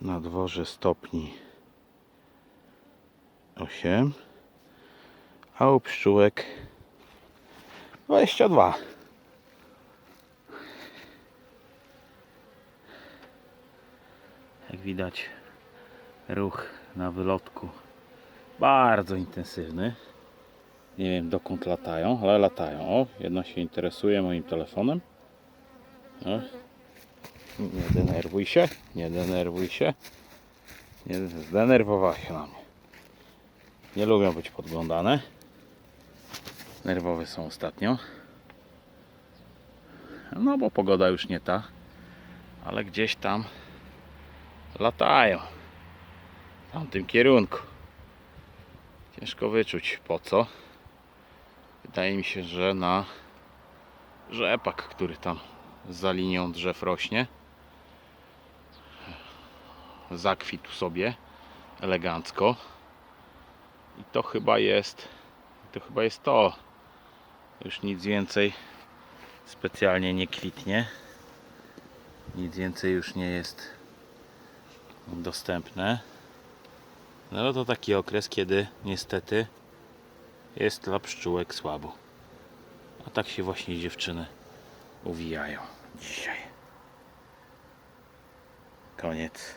Na dworze stopni 8, a u pszczółek 22. Jak widać, ruch na wylotku bardzo intensywny. Nie wiem dokąd latają, ale latają. O, jedna się interesuje moim telefonem. Nie denerwuj się, nie denerwuj się. Nie, zdenerwowała się na mnie. Nie lubią być podglądane. Nerwowe są ostatnio. No bo pogoda już nie ta, ale gdzieś tam latają. W tamtym kierunku. Ciężko wyczuć po co. Wydaje mi się, że na rzepak, który tam za linią drzew rośnie. Zakwitł sobie elegancko. I to chyba jest to chyba jest to. Już nic więcej specjalnie nie kwitnie. Nic więcej już nie jest dostępne. No to taki okres, kiedy niestety jest dla pszczółek słabo. A tak się właśnie dziewczyny uwijają dzisiaj. Koniec.